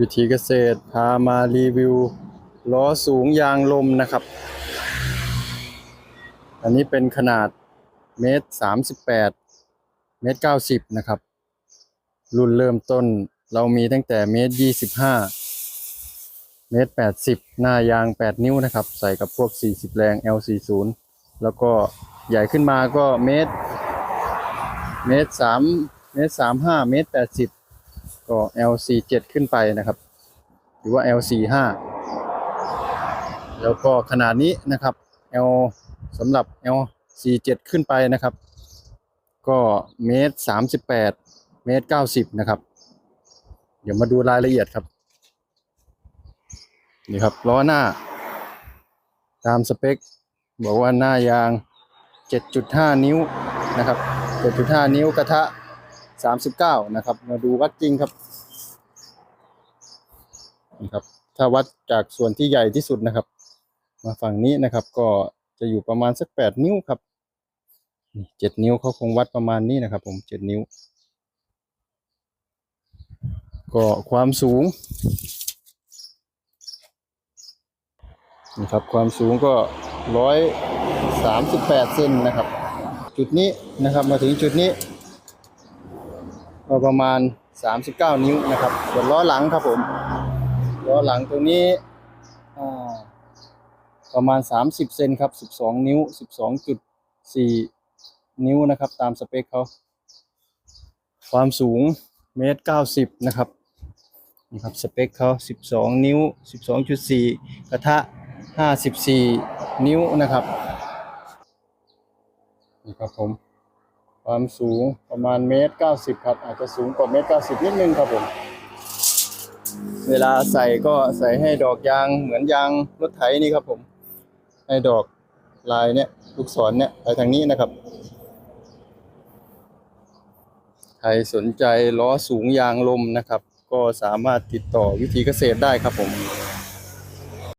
วิธีเกษตรพามารีวิวล้อสูงยางลมนะครับ อันนี้เป็นขนาดเมตรสามสิบแปดเมตรเก้าสิบนะครับ รุ่นเริ่มต้นเรามีตั้งแต่เมตรยี่สิบห้าเมตรแปดสิบหน้ายางแปดนิ้วนะครับ ใส่กับพวกสี่สิบแรง L40 แล้วก็ใหญ่ขึ้นมาก็เมตรเมตรสามเมตรสามห้าเมตรแปดสิบ ก็ L47 ขึ้นไปนะครับ หรือว่า L45 แล้วก็ขนาดนี้นะครับ L สำหรับ L47 ขึ้นไปนะครับ ก็เมตร38เมตร90 นะครับ เดี๋ยวมาดูรายละเอียดครับ นี่ครับล้อหน้า ตามสเปค บอกว่าหน้ายาง 7.5 นิ้วนะครับ 7.5 นิ้วกระทะ 39นะครับ มาดูวัดจริงครับนี่ครับถ้าวัดจากส่วนที่ใหญ่ที่สุดนะครับ มาฝั่งนี้นะครับ ก็จะอยู่ประมาณสัก8นิ้วครับนี่7นิ้วเขาคงวัดประมาณนี้นะครับ ผม7นิ้ว ก็ความสูงนี่ครับความสูงก็ร้อยสามสิบแปดเซนนะครับ จุดนี้นะครับมาถึงจุดนี้ ก็ประมาณ 39 นิ้วนะครับ ส่วนล้อหลังครับผมล้อหลังตรงนี้ประมาณ 30 เซนครับ 12 นิ้ว 12.4 นิ้วนะครับ ตามสเปคเขาความสูงเมตร90 นะครับนี่ครับสเปคเขา12 นิ้ว 12.4 กระทะ 54 นิ้วนะครับนี่ครับผม ความสูงประมาณเมตรเก้าสิบครับ อาจจะสูงกว่าเมตรเก้าสิบนิดนึงครับผม เวลาใส่ก็ใส่ให้ดอกยางเหมือนยางรถไถนี่ครับผม ให้ดอกลายเนี่ยลูกศรเนี่ยไปทางนี้นะครับ ใครสนใจล้อสูงยางลมนะครับ ก็สามารถติดต่อวิธีเกษตรได้ครับผม